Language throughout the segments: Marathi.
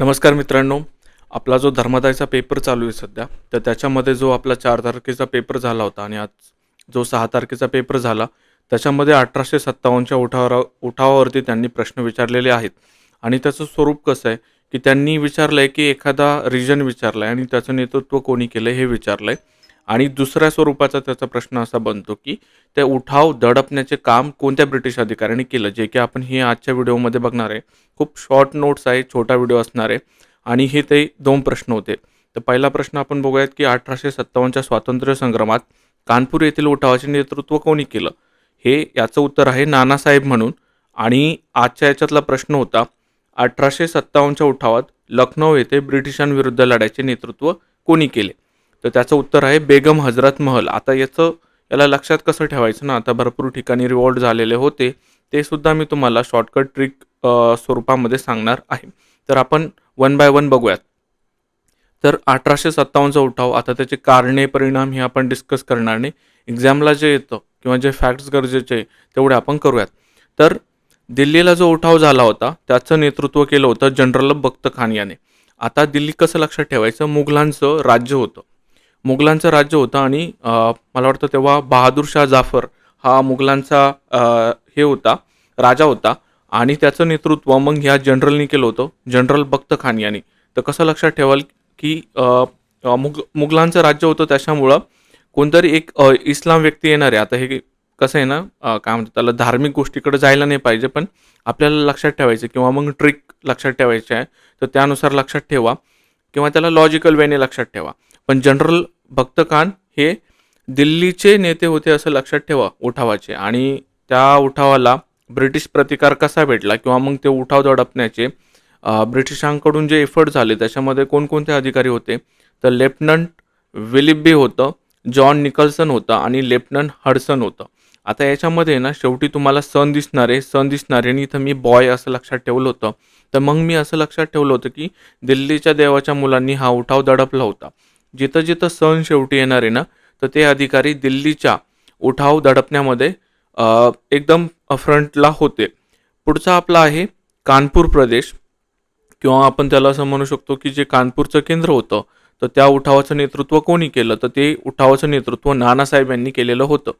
नमस्कार मित्रांनो आपला जो धर्मादायचा पेपर चालू आहे सध्या तर त्याच्यामध्ये जो आपला चार तारखेचा पेपर झाला होता आणि आज जो सहा तारखेचा पेपर झाला त्याच्यामध्ये अठराशे सत्तावन्नच्या उठावरा उठावावरती त्यांनी प्रश्न विचारलेले आहेत. आणि त्याचं स्वरूप कसं आहे की त्यांनी विचारलं आहे की एखादा रिजन विचारला आहे आणि त्याचं नेतृत्व कोणी केलं हे विचारलं आहे आणि दुसऱ्या स्वरूपाचा त्याचा प्रश्न असा बनतो की ते उठाव दडपण्याचे काम कोणत्या ब्रिटिश अधिकाऱ्यांनी केलं? जे की आपण हे आजच्या व्हिडिओमध्ये बघणार आहे. खूप शॉर्ट नोट्स आहे छोटा व्हिडिओ असणार आहे. आणि हे ते दोन प्रश्न होते. तर पहिला प्रश्न आपण बघूयात की अठराशे सत्तावन्नच्या स्वातंत्र्य संग्रामात कानपूर येथील उठावाचे नेतृत्व कोणी केलं? हे याचं उत्तर आहे नानासाहेब म्हणून. आणि आजच्या याच्यातला प्रश्न होता अठराशे सत्तावन्नच्या उठावात लखनौ येथे ब्रिटिशांविरुद्ध लढायचे नेतृत्व कोणी केले? तर त्याचं उत्तर आहे बेगम हजरत महल. आता याचं याला लक्षात कसं ठेवायचं ना? आता भरपूर ठिकाणी रिवॉल्ट झालेले होते. ते सुद्धा मी तुम्हाला शॉर्टकट ट्रिक स्वरूपामध्ये सांगणार आहे. तर आपण वन बाय वन बघूयात. तर अठराशे सत्तावन्नचा उठाव. आता त्याचे कारणे परिणाम हे आपण डिस्कस करणार नाही. एक्झामला जे येतं किंवा जे फॅक्ट्स गरजेचे आहे तेवढे आपण करूयात. तर दिल्लीला जो उठाव झाला होता त्याचं नेतृत्व केलं होतं जनरल बख्त खान याने. आता दिल्ली कसं लक्षात ठेवायचं? मुघलांचं राज्य होतं. मुघलांचं राज्य होतं आणि मला वाटतं तेव्हा बहादूर शाह जाफर हा मुघलांचा हे होता राजा होता आणि त्याचं नेतृत्व मग ह्या जनरलनी केलं होतं जनरल बख्त खान यांनी. तर कसं लक्षात ठेवाल की मुग मुघलांचं राज्य होतं त्याच्यामुळं कोणतरी एक इस्लाम व्यक्ती येणार आहे. आता हे कसं आहे ना काय म्हणतात त्याला धार्मिक गोष्टीकडे जायला नाही पाहिजे पण आपल्याला लक्षात ठेवायचं किंवा मग ट्रिक लक्षात ठेवायची आहे तर त्यानुसार लक्षात ठेवा किंवा त्याला लॉजिकल वेने लक्षात ठेवा. पण जनरल भक्त खान हे दिल्लीचे नेते होते असं लक्षात ठेवा उठावाचे. आणि त्या उठावाला ब्रिटिश प्रतिकार कसा भेटला किंवा मग ते उठाव दडपण्याचे ब्रिटिशांकडून जे एफर्ट झाले त्याच्यामध्ये कोणकोणते अधिकारी होते? तर लेफ्टनंट विलिब्बी होतं जॉन निकल्सन होतं आणि लेफ्टनंट हडसन होतं. आता याच्यामध्ये ना शेवटी तुम्हाला सन दिसणारे सन दिसणारे आणि इथं मी बॉय असं लक्षात ठेवलं होतं. तर मग मी असं लक्षात ठेवलं होतं की दिल्लीच्या देवाच्या मुलांनी हा उठाव दडपला होता. जिथं जिथं सण शेवटी येणार आहे ना तर ते अधिकारी दिल्लीच्या उठाव दडपण्यामध्ये एकदम फ्रंटला होते. पुढचा आपला आहे कानपूर प्रदेश. किंवा आपण त्याला असं म्हणू शकतो की जे कानपूरचं केंद्र होतं तर त्या उठावाचं नेतृत्व कोणी केलं? तर ते उठावाचं नेतृत्व नानासाहेब यांनी केलेलं होतं.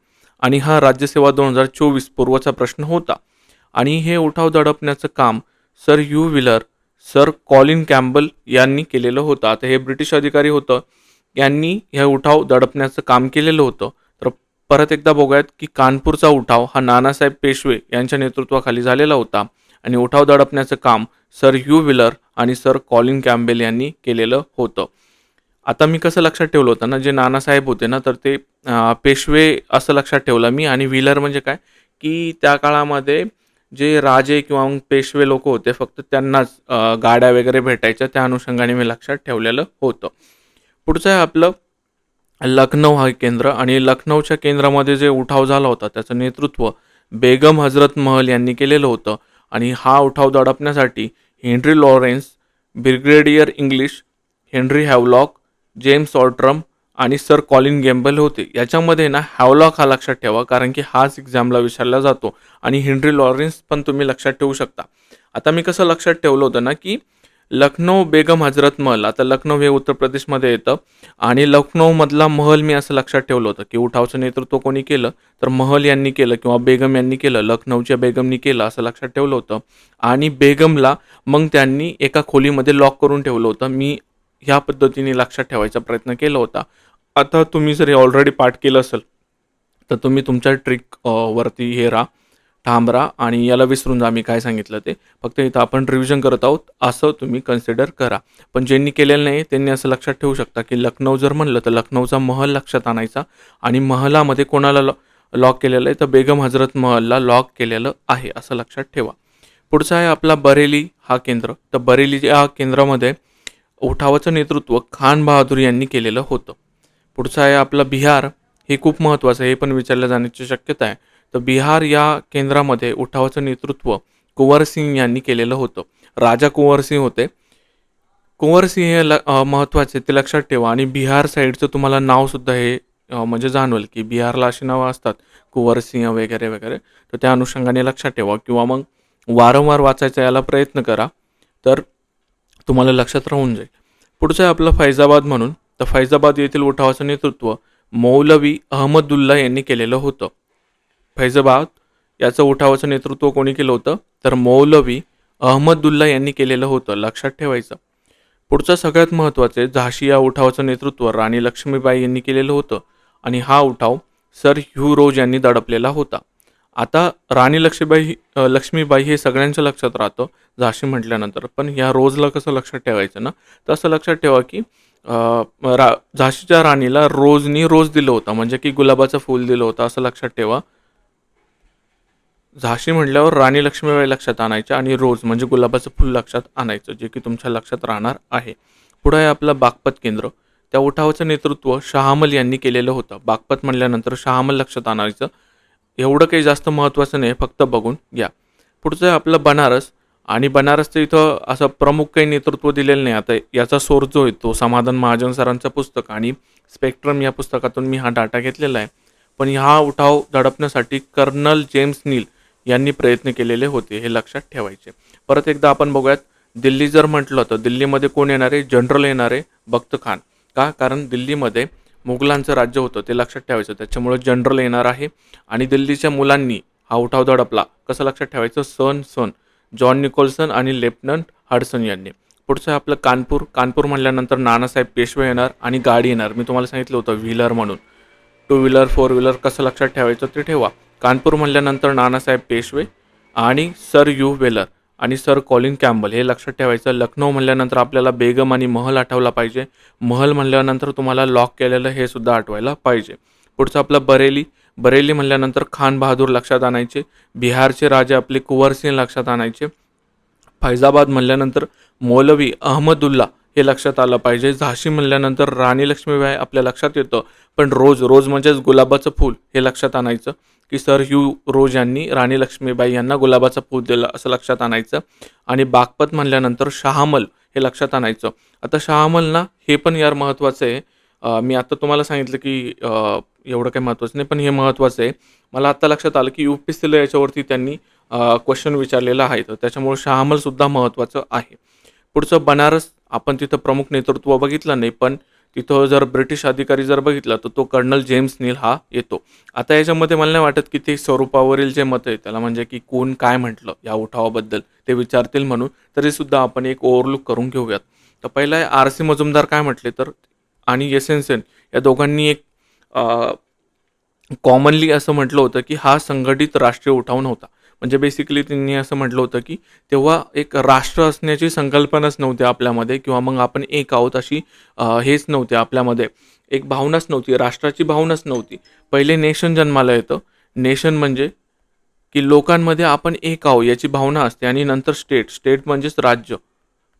आणि हा राज्यसेवा दोन हजार चोवीस पूर्वचा प्रश्न होता. आणि हे उठाव दडपण्याचं काम sir Hugh Wheeler sir Colin Campbell यांनी केलेलं होतं. आता हे ब्रिटिश अधिकारी होतं. यांनी ह्या उठाव दडपण्याचं काम केलेलं होतं. तर परत एकदा बघूयात की कानपूरचा उठाव हा नानासाहेब पेशवे यांच्या नेतृत्वाखाली झालेला होता. आणि उठाव दडपण्याचं काम सर ह्यू विलर आणि सर कॉलिन कॅम्बेल यांनी केलेलं होतं. आता मी कसं लक्षात ठेवलं होतं ना जे नानासाहेब होते ना तर ते पेशवे असं लक्षात ठेवलं मी. आणि व्हीलर म्हणजे काय? की त्या काळामध्ये जे राजे किंवा मग पेशवे लोक होते फक्त त्यांनाच गाड्या वगैरे भेटायच्या त्या अनुषंगाने मी लक्षात ठेवलेलं होतं. पुढचं आहे आपलं लखनौ हा केंद्र आणि लखनौच्या केंद्रामध्ये जे उठाव झाला होता त्याचं नेतृत्व बेगम हजरत महल यांनी केलेलं होतं. आणि हा उठाव दडपण्यासाठी Henry Lawrence brigadier Inglis Henry Havelock James Outram आणि सर कॉलिन गेम्बल होते. याच्यामध्ये ना हॅवलॉक हा लक्षात ठेवा कारण की हाच एक्झामला विचारला जातो. आणि हेनरी लॉरेन्स पण तुम्ही लक्षात ठेवू शकता. आता मी कसं लक्षात ठेवलं होतं ना की लखनौ बेगम हजरत महल. आता लखनौ हे उत्तर प्रदेशमध्ये येतं. आणि लखनौमधला महल मी असं लक्षात ठेवलं होतं की उठावचं नेतृत्व कोणी केलं? तर महल यांनी केलं किंवा बेगम यांनी केलं लखनौच्या बेगमनी केलं असं लक्षात ठेवलं होतं. आणि बेगमला मग त्यांनी एका खोलीमध्ये लॉक करून ठेवलं होतं. मी ह्या पद्धतीने लक्षात ठेवायचा प्रयत्न केला होता. आता तुम्ही जर हे ऑलरेडी पाठ केलं असेल तर तुम्ही तुमच्या ट्रिक वरती हे राहा. थांबरा राहा आणि याला विसरून जा मी काय सांगितलं ते. फक्त इथं आपण रिव्हिजन करत आहोत असं तुम्ही कन्सिडर करा. पण ज्यांनी केलेलं नाही त्यांनी असं लक्षात ठेवू शकता की लखनौ जर म्हणलं तर लखनौचा महल लक्षात आणायचा आणि महलामध्ये कोणाला लॉ लॉक केलेलं आहे तर बेगम हजरत महलला लॉक केलेलं आहे असं लक्षात ठेवा. पुढचा आहे आपला बरेली हा केंद्र. तर बरेली या केंद्रामध्ये उठावाचं नेतृत्व खान बहादूर यांनी केलेलं होतं. पुढचं आहे आपलं बिहार. हे खूप महत्त्वाचं आहे हे पण विचारलं जाण्याची शक्यता आहे. तर बिहार या केंद्रामध्ये उठावाचं नेतृत्व कुंवर सिंग यांनी केलेलं होतं. राजा कुंवरसिंह होते. कुंवर सिंह हे ल महत्त्वाचे ते लक्षात ठेवा. आणि बिहार साईडचं तुम्हाला नावसुद्धा हे म्हणजे जाणवेल की बिहारला अशी नावं असतात कुंवर सिंह वगैरे वगैरे. तर त्या अनुषंगाने लक्षात ठेवा. किंवा मग वारंवार वाचायचा याला प्रयत्न करा. तर तुम्हाला लक्षात राहून जाईल. पुढचं आहे आपलं फैजाबाद म्हणून. तर फैजाबाद येथील उठावाचं नेतृत्व मौलवी अहमदुल्ला यांनी केलेलं होतं. फैजाबाद याचं उठावाचं नेतृत्व कोणी केलं होतं? तर मौलवी अहमदुल्ला यांनी केलेलं होतं लक्षात ठेवायचं. पुढचं सगळ्यात महत्त्वाचे झाशी या उठावाचं नेतृत्व राणी लक्ष्मीबाई यांनी केलेलं होतं आणि हा उठाव सर ह्यू रोज यांनी दडपलेला होता. आता राणी लक्ष्मीबाई लक्ष्मीबाई हे सगळ्यांच्या लक्षात राहतं झाशी म्हटल्यानंतर. पण ह्या रोजला कसं लक्षात ठेवायचं ना? तर असं लक्षात ठेवा की रा झाशीच्या राणीला रोजनी रोज दिलं होतं. म्हणजे की गुलाबाचं फूल दिलं होतं असं लक्षात ठेवा. झाशी म्हटल्यावर राणी लक्ष्मीबाई लक्षात आणायच्या आणि रोज म्हणजे गुलाबाचं फुल लक्षात आणायचं जे की तुमच्या लक्षात राहणार आहे. पुढं आहे आपलं बागपत केंद्र. त्या उठावाचं नेतृत्व शहामल यांनी केलेलं होतं. बागपत म्हणल्यानंतर शहामल लक्षात आणायचं. एवढं काही जास्त महत्त्वाचं नाही फक्त बघून घ्या. पुढचं आहे आपलं बनारस. आणि बनारसचं इथं असं प्रमुख काही नेतृत्व दिलेलं नाही. आता याचा सोर्स जो आहे तो समाधान महाजन सरांचं पुस्तक आणि स्पेक्ट्रम या पुस्तकातून मी हा डाटा घेतलेला आहे. पण हा उठाव दडपण्यासाठी कर्नल जेम्स नील यांनी प्रयत्न केलेले होते हे लक्षात ठेवायचे. परत एकदा आपण बघूयात दिल्ली जर म्हटलं तर दिल्लीमध्ये कोण येणार? आहे जनरल येणार आहे बख्त खान. का? कारण दिल्लीमध्ये मुघलांचं राज्य होतं ते लक्षात ठेवायचं. त्याच्यामुळे जनरल येणार आहे. आणि दिल्लीच्या मुलांनी हा उठाव दडपला. कसं लक्षात ठेवायचं? सन सन. जॉन निकोल्सन आणि लेफ्टनंट हडसन यांनी. पुढचं आहे आपलं कानपूर. कानपूर म्हटल्यानंतर नानासाहेब पेशवे येणार आणि गाडी येणार. मी तुम्हाला सांगितलं होतं व्हीलर म्हणून. टू व्हीलर फोर व्हीलर कसं लक्षात ठेवायचं ते ठेवा. कानपूर म्हणल्यानंतर नानासाहेब पेशवे आणि सर यू वेलर आणि सर कॉलिन कॅम्बल हे लक्षात ठेवायचं लखनौ म्हणल्यानंतर आपल्याला बेगम आणि महल आठवला पाहिजे. महल म्हणल्यानंतर तुम्हाला लॉक केलेलं हे सुद्धा आठवायला पाहिजे. पुढचं आपलं बरेली. बरेली म्हणल्यानंतर खान बहादूर लक्षात आणायचे. बिहारचे राजे आपले कुंवरसिंह लक्षात आणायचे. फैजाबाद म्हणल्यानंतर मौलवी अहमदुल्ला हे लक्षात आलं पाहिजे. झाशी म्हणल्यानंतर राणी लक्ष्मीबाई आपल्या लक्षात येतं. पण रोज रोज म्हणजेच गुलाबाचं फूल हे लक्षात आणायचं. की सर ह्यू रोज यांनी राणी लक्ष्मीबाई यांना गुलाबाचं फूल दिलं असं लक्षात आणायचं. आणि बागपत म्हणल्यानंतर शहामल हे लक्षात आणायचं. आता शहामल ना हे पण यार महत्त्वाचं आहे. मी आता तुम्हाला सांगितलं की एवढं काही महत्त्वाचं नाही पण हे महत्त्वाचं आहे. मला आत्ता लक्षात आलं की यू पी सीला याच्यावरती त्यांनी क्वेश्चन विचारलेला आहे. तर त्याच्यामुळे शहामलसुद्धा महत्त्वाचं आहे. पुढचं बनारस आपण तिथं प्रमुख नेतृत्व बघितलं नाही पण तिथं जर ब्रिटिश अधिकारी जर बघितला तर तो कर्नल जेम्स नील हा येतो. आता याच्यामध्ये मला नाही वाटत की ते स्वरूपावरील जे मत आहे त्याला म्हणजे की कोण काय म्हटलं या उठावाबद्दल ते विचारतील म्हणून तरीसुद्धा आपण एक ओव्हरलुक करून घेऊयात. तर पहिला आर सी मजुमदार काय म्हटले तर आणि एस एन सेन या दोघांनी एक कॉमनली असं म्हटलं होतं की हा संघटित राष्ट्रीय उठाव नव्हता. म्हणजे बेसिकली त्यांनी असं म्हटलं होतं की तेव्हा एक राष्ट्र असण्याची संकल्पनाच नव्हती आपल्यामध्ये किंवा मग आपण एक आहोत अशी हेच नव्हते आपल्यामध्ये. एक भावनाच नव्हती राष्ट्राची भावनाच नव्हती. पहिले नेशन जन्माला येतं. नेशन म्हणजे की लोकांमध्ये आपण एक आहो याची भावना असते आणि नंतर स्टेट स्टेट म्हणजेच राज्य.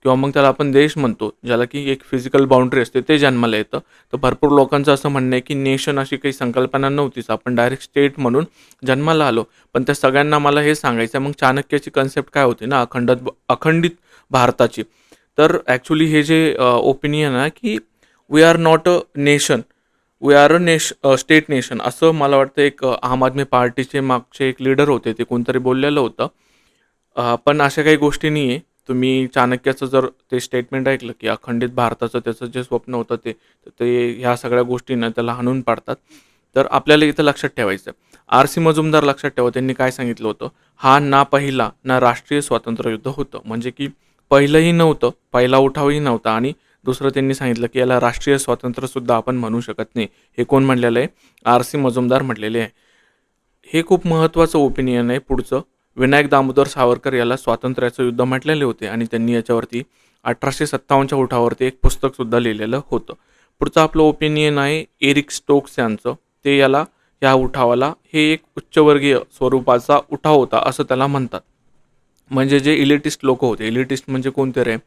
किंवा मग त्याला आपण देश म्हणतो ज्याला की एक फिजिकल बाउंड्री असते ते जन्माला येतं. तर भरपूर लोकांचं असं म्हणणं आहे की नेशन अशी काही संकल्पना नव्हतीच आपण डायरेक्ट स्टेट म्हणून जन्माला आलो. पण त्या सगळ्यांना मला हे सांगायचं आहे, मग चाणक्याची कन्सेप्ट काय होती ना अखंडत अखंडित भारताची. तर ॲक्च्युली हे जे ओपिनियन आहे की we are not a nation we are a nation state nation असं मला वाटतं एक आम आदमी पार्टीचे मागचे एक लीडर होते ते कोणतरी बोललेलं होतं. पण अशा काही गोष्टी नाही आहे तुम्ही चाणक्याचं जर ते स्टेटमेंट ऐकलं की अखंडित भारताचं त्याचं जे स्वप्न होतं ते तर ते ह्या सगळ्या गोष्टींना त्याला हाणून पाडतात. तर आपल्याला इथं लक्षात ठेवायचं आर सी मजुमदार लक्षात ठेवा त्यांनी काय सांगितलं होतं? हा ना पहिला ना राष्ट्रीय स्वातंत्र्य युद्ध होतं. म्हणजे की पहिलंही नव्हतं पहिला उठावही नव्हता. आणि दुसरं त्यांनी सांगितलं की याला राष्ट्रीय स्वातंत्र्यसुद्धा आपण म्हणू शकत नाही. हे कोण म्हणलेलं आहे? आर सी मजुमदार म्हटलेले आहे. हे खूप महत्त्वाचं ओपिनियन आहे पुढचं. विनायक दामोदर सावरकर याला स्वातंत्र्याचं युद्ध म्हटलेले होते आणि त्यांनी याच्यावरती अठराशे सत्तावन्नच्या उठावरती एक पुस्तकसुद्धा लिहिलेलं होतं. पुढचं आपलं ओपिनियन आहे एरिक स्टोक्स यांचं. ते याला या उठावाला हे एक उच्चवर्गीय स्वरूपाचा उठाव होता असं त्याला म्हणतात. म्हणजे जे इलिटिस्ट लोक होते इलिटिस्ट म्हणजे कोणते रे?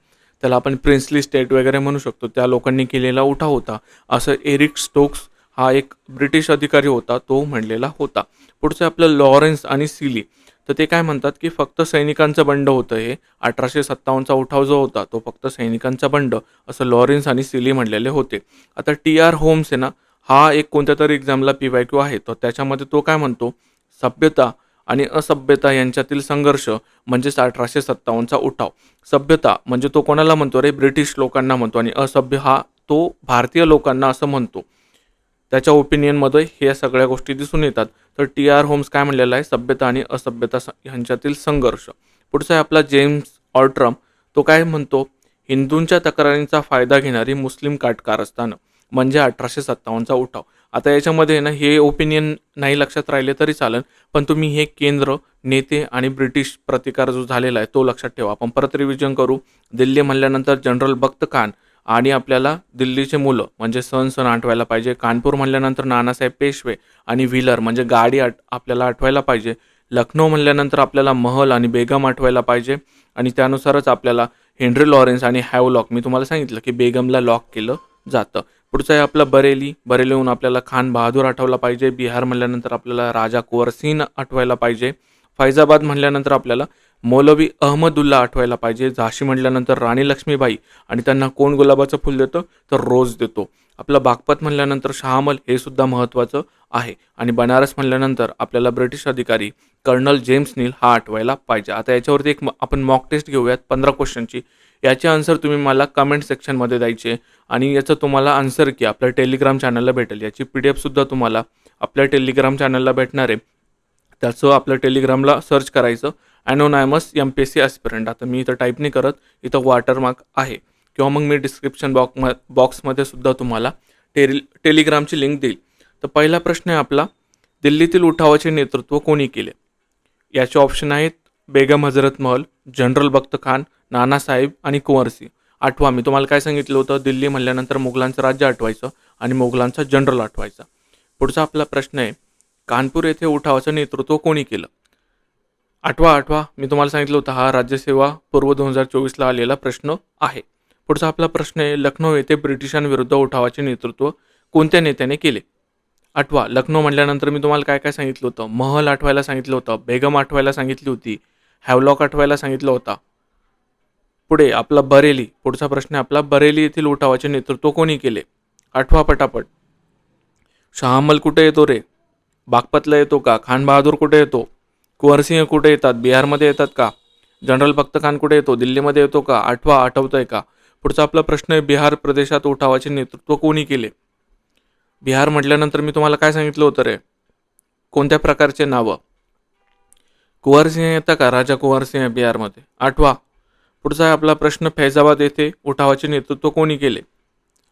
त्याला आपण प्रिन्सली स्टेट वगैरे म्हणू शकतो. त्या लोकांनी केलेला उठाव होता. असं एरिक स्टोक्स हा एक ब्रिटिश अधिकारी होता तो म्हणलेला होता. पुढचं आपलं लॉरेन्स आणि सिली. तर ते काय म्हणतात की फक्त सैनिकांचं बंड होतं हे. अठराशे सत्तावन्नचा उठाव जो होता तो फक्त सैनिकांचा बंड असं लॉरेन्स आणि सिली म्हणलेले होते. आता टी आर होम्स आहे ना हा एक कोणत्या तरी एक्झामला पी वाय क्यू आहे. तर त्याच्यामध्ये तो काय म्हणतो सभ्यता आणि असभ्यता यांच्यातील संघर्ष म्हणजेच अठराशे सत्तावन्नचा उठाव. सभ्यता म्हणजे तो कोणाला म्हणतो रे? ब्रिटिश लोकांना म्हणतो आणि असभ्य हा तो भारतीय लोकांना असं म्हणतो. त्याच्या ओपिनियनमध्ये ह्या सगळ्या गोष्टी दिसून येतात. तर टी आर होम्स काय म्हणलेलं आहे? सभ्यता आणि असभ्यता स- ह्यांच्यातील संघर्ष. पुढचा आहे आपला जेम्स ऑल्ट्रम तो काय म्हणतो? हिंदूंच्या तक्रारींचा फायदा घेणारी मुस्लिम काटकारस्थानं म्हणजे अठराशे सत्तावन्नचा उठाव. आता याच्यामध्ये ना हे ओपिनियन नाही लक्षात राहिले तरी चालेल. पण तुम्ही हे केंद्र नेते आणि ब्रिटिश प्रतिकार जो झालेला आहे तो लक्षात ठेवा. आपण परत रिव्हिजन करू. दिल्ली म्हणल्यानंतर जनरल बख्त खान. आणि आपल्याला दिल्लीचे मुलं म्हणजे सण सण आठवायला पाहिजे. कानपूर म्हणल्यानंतर नानासाहेब पेशवे आणि व्हीलर म्हणजे गाडी आठ आपल्याला आठवायला पाहिजे. लखनौ म्हणल्यानंतर आपल्याला महल आणि बेगम आठवायला पाहिजे. आणि त्यानुसारच आपल्याला हेनरी लॉरेन्स आणि हॅवलॉक मी तुम्हाला सांगितलं की बेगमला लॉक केलं जातं. पुढचं आहे आपलं बरेली. बरेलीहून आपल्याला खान बहादूर आठवला पाहिजे. बिहार म्हणल्यानंतर आपल्याला राजा कुंवर सिंह आठवायला पाहिजे. फैजाबाद म्हणल्यानंतर आपल्याला मौलवी अहमदुल्ला आठवायला पाहिजे. झाशी म्हटल्यानंतर राणी लक्ष्मीबाई आणि त्यांना कोण गुलाबाचं फुल देतं? तर रोज देतो. आपलं बागपत म्हणल्यानंतर शहामल हे सुद्धा महत्त्वाचं आहे. आणि बनारस म्हणल्यानंतर आपल्याला ब्रिटिश अधिकारी कर्नल जेम्स नील हा आठवायला पाहिजे. आता याच्यावरती एक आपण मॉक टेस्ट घेऊयात पंधरा क्वेश्चनची याचे आन्सर तुम्ही मला कमेंट सेक्शनमध्ये द्यायचे. आणि याचं तुम्हाला आन्सर की आपल्या टेलिग्राम चॅनलला भेटेल. याची पी डी एफसुद्धा तुम्हाला आपल्या टेलिग्राम चॅनलला भेटणार आहे. त्याचं आपल्या टेलिग्रामला सर्च करायचं. Anonymous M P S C aspirant आता मी इथं टाईप नाही करत इथं वॉटरमार्क आहे. किंवा मग मी डिस्क्रिप्शन बॉक म बॉक्समध्ये सुद्धा तुम्हाला टेरि टेलिग्रामची लिंक देईल. तर पहिला प्रश्न आहे आपला दिल्लीतील उठावाचे नेतृत्व कोणी केले? याचे ऑप्शन आहेत बेगम हजरत महल जनरल बख्त खान नानासाहेब आणि कुंवरसिंग आठवा मी तुम्हाला काय सांगितलं होतं? दिल्ली म्हणल्यानंतर मुघलांचं राज्य आठवायचं आणि मुघलांचा जनरल आठवायचा. पुढचा आपला प्रश्न आहे कानपूर येथे उठावाचं नेतृत्व कोणी केलं? आठवा आठवा. मी तुम्हाला सांगितलं होतं हा राज्यसेवा पूर्व दोन हजार चोवीसला आलेला प्रश्न आहे. पुढचा आपला प्रश्न आहे लखनौ येथे ब्रिटिशांविरुद्ध उठावाचे नेतृत्व कोणत्या नेत्याने केले? आठवा लखनौ म्हटल्यानंतर मी तुम्हाला काय काय सांगितलं होतं? महल आठवायला सांगितलं होतं बेगम आठवायला सांगितली होती हॅवलॉक आठवायला सांगितलं होता. पुढे आपला बरेली पुढचा प्रश्न आहे आपला बरेली येथील उठावाचे नेतृत्व कोणी केले? आठवा पटापट. शहामल कुठे येतो रे? बागपतला येतो का? खान बहादूर कुठे येतो? कुंवरसिंह कुठे येतात? बिहारमध्ये येतात का? जनरल बख्त खान कुठे येतो? दिल्लीमध्ये येतो का? आठवा आठवतोय का? पुढचा आपला प्रश्न आहे बिहार प्रदेशात उठावाचे नेतृत्व कोणी केले? बिहार म्हटल्यानंतर मी तुम्हाला काय सांगितलं होतं रे? कोणत्या प्रकारचे नावं? कुंवरसिंह येतं का? राजा कुंवरसिंह बिहारमध्ये. आठवा पुढचा आहे आपला प्रश्न फैजाबाद येथे उठावाचे नेतृत्व कोणी केले?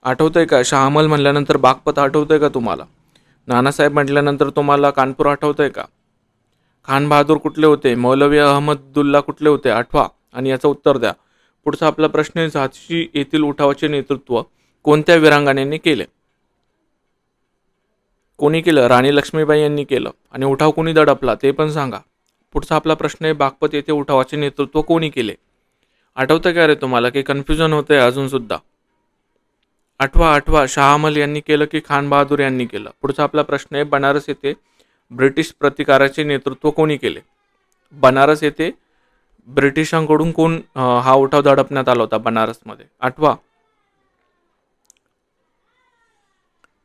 आठवतंय का? शहामल म्हणल्यानंतर बागपत आठवतंय का तुम्हाला? नानासाहेब म्हटल्यानंतर तुम्हाला कानपूर आठवतंय का? खान बहादूर कुठले होते? मौलवी अहमदुल्ला कुठले होते? आठवा. आणि याचं उत्तर द्या. पुढचा आपला प्रश्न आहे झाशी येथील उठावाचे नेतृत्व कोणत्या वीरांगणेने केले? कोणी केलं? राणी लक्ष्मीबाई यांनी केलं. आणि उठाव कोणी दडपला? ते पण सांगा. पुढचा आपला प्रश्न आहे बागपत येथे उठावाचे नेतृत्व कोणी केले? आठवतं का रे तुम्हाला? की कन्फ्युजन होतंय अजून सुद्धा. आठवा आठवा. अमल यांनी केलं की खान बहादूर यांनी केलं? पुढचा आपला प्रश्न आहे बनारस येथे ब्रिटिश प्रतिकाराचे नेतृत्व कोणी केले? बनारस येथे ब्रिटिशांकडून कोण हा उठाव दडपण्यात आला होता बनारसमध्ये? आठवा.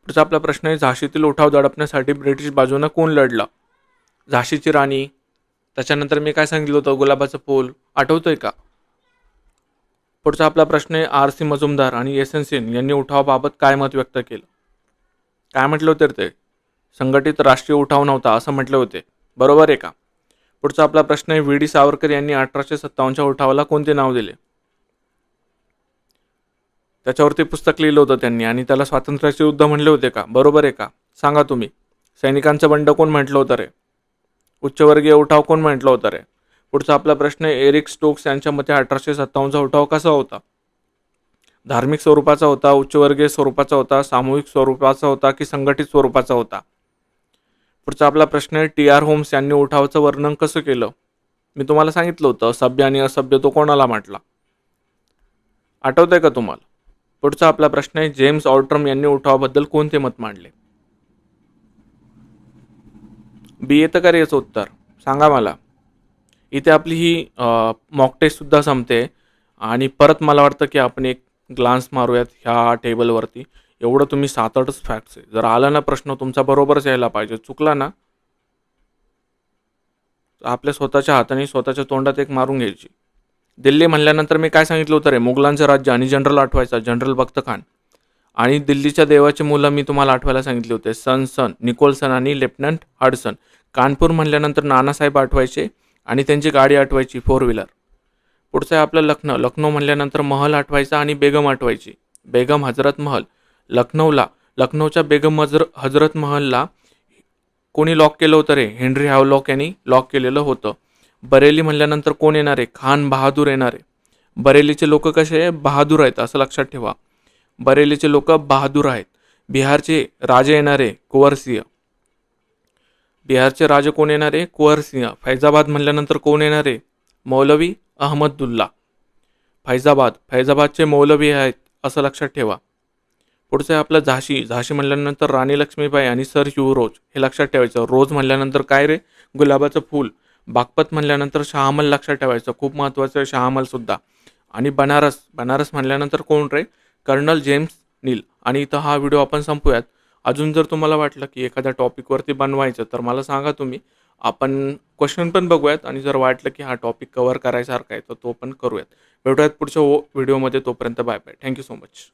पुढचा आपला प्रश्न आहे झाशीतील उठाव दडपण्यासाठी ब्रिटिश बाजूनं कोण लढलं? झाशीची राणी. त्याच्यानंतर मी काय सांगितलं होतं? गुलाबाचं फूल. आठवतोय का? पुढचा आपला प्रश्न आहे आर सी मजुमदार आणि एस एन सेन यांनी उठावाबाबत काय मत व्यक्त केलं? काय म्हटलं होतं ते? संघटित राष्ट्रीय उठाव नव्हता असं म्हटले होते. बरोबर आहे का? पुढचा आपला प्रश्न आहे व्ही. डी. सावरकर यांनी अठराशे सत्तावन्नच्या उठावाला कोणते नाव दिले? त्याच्यावरती पुस्तक लिहिलं होतं त्यांनी आणि त्याला स्वातंत्र्याचे युद्ध म्हणले होते का? बरोबर आहे का? सांगा तुम्ही. सैनिकांचं बंड कोण म्हटलं होतं रे? उच्चवर्गीय उठाव कोण म्हटलं होतं रे? पुढचा आपला प्रश्न आहे एरिक स्टोक्स यांच्या मते अठराशे सत्तावन्नचा उठाव कसा होता? धार्मिक स्वरूपाचा होता उच्चवर्गीय स्वरूपाचा होता सामूहिक स्वरूपाचा होता की संघटित स्वरूपाचा होता? पुढचा आपला प्रश्न आहे टी आर होम्स यांनी उठावाचं वर्णन कसं केलं? मी तुम्हाला सांगितलं होतं सभ्य आणि असभ्य तो कोणाला म्हटला? आठवतंय का तुम्हाला? पुढचा आपला प्रश्न आहे जेम्स ऑल्ट्रम यांनी उठावाबद्दल कोणते मत मांडले? बी येतं का रे याचं उत्तर. सांगा मला. इथे आपली ही मॉक टेस्टसुद्धा संपते. आणि परत मला वाटतं की आपण एक ग्लान्स मारूयात ह्या टेबलवरती एवढं तुम्ही सात आठच फॅक्ट्स आहे. जर आला ना प्रश्न तुमचा बरोबरच यायला पाहिजे. चुकला ना आपल्या स्वतःच्या हाताने स्वतःच्या तोंडात एक मारून घ्यायची. दिल्ली म्हणल्यानंतर मी काय सांगितलं होतं रे? मुघलांचं राज्य आणि जनरल आठवायचा जनरल बख्त खान. आणि दिल्लीच्या देवाची मुलं मी तुम्हाला आठवायला सांगितले होते. सन सन निकोलसन आणि लेफ्टनंट हडसन. कानपूर म्हणल्यानंतर नानासाहेब आठवायचे आणि त्यांची गाडी आठवायची फोर व्हीलर पुढचं आहे आपलं लखनौ. लखनौ म्हणल्यानंतर महल आठवायचा आणि बेगम आठवायची. बेगम हजरत महल. लखनौला लखनौच्या बेगम हजर हजरत महलला कोणी लॉक केलं होतं रे? हेनरी हॅवलॉक यांनी लॉक केलेलं होतं. बरेली म्हणल्यानंतर कोण येणार आहे? खान बहादूर येणार आहे. बरेलीचे लोक कसे बहादूर आहेत असं लक्षात ठेवा. बरेलीचे लोक बहादूर आहेत. बिहारचे राजे येणार आहे कुंवरसिंह बिहारचे राजे कोण येणार आहे? कुंवरसिंह फैजाबाद म्हणल्यानंतर कोण येणार आहे? मौलवी अहमदुल्ला. फैजाबाद फैजाबादचे मौलवी आहेत असं लक्षात ठेवा. पुढचं आहे आपलं झाशी. झाशी म्हणल्यानंतर राणी लक्ष्मीबाई आणि सर रोज हे लक्षात ठेवायचं. रोज म्हणल्यानंतर काय रे? गुलाबाचं फूल. बागपत म्हणल्यानंतर शहामल लक्षात ठेवायचं. खूप महत्त्वाचं आहे शहामलसुद्धा आणि बनारस. बनारस म्हणल्यानंतर कोण रे? कर्नल जेम्स नील. आणि इथं हा व्हिडिओ आपण संपूयात. अजून जर तुम्हाला वाटलं की एखाद्या टॉपिकवरती बनवायचं तर मला सांगा तुम्ही. आपण क्वेश्चन पण बघूयात आणि जर वाटलं की हा टॉपिक कवर करायसारखा आहे तर तो पण करूयात. भेटूयात पुढच्या व्हिडिओमध्ये. तोपर्यंत bye bye. Thank you so much.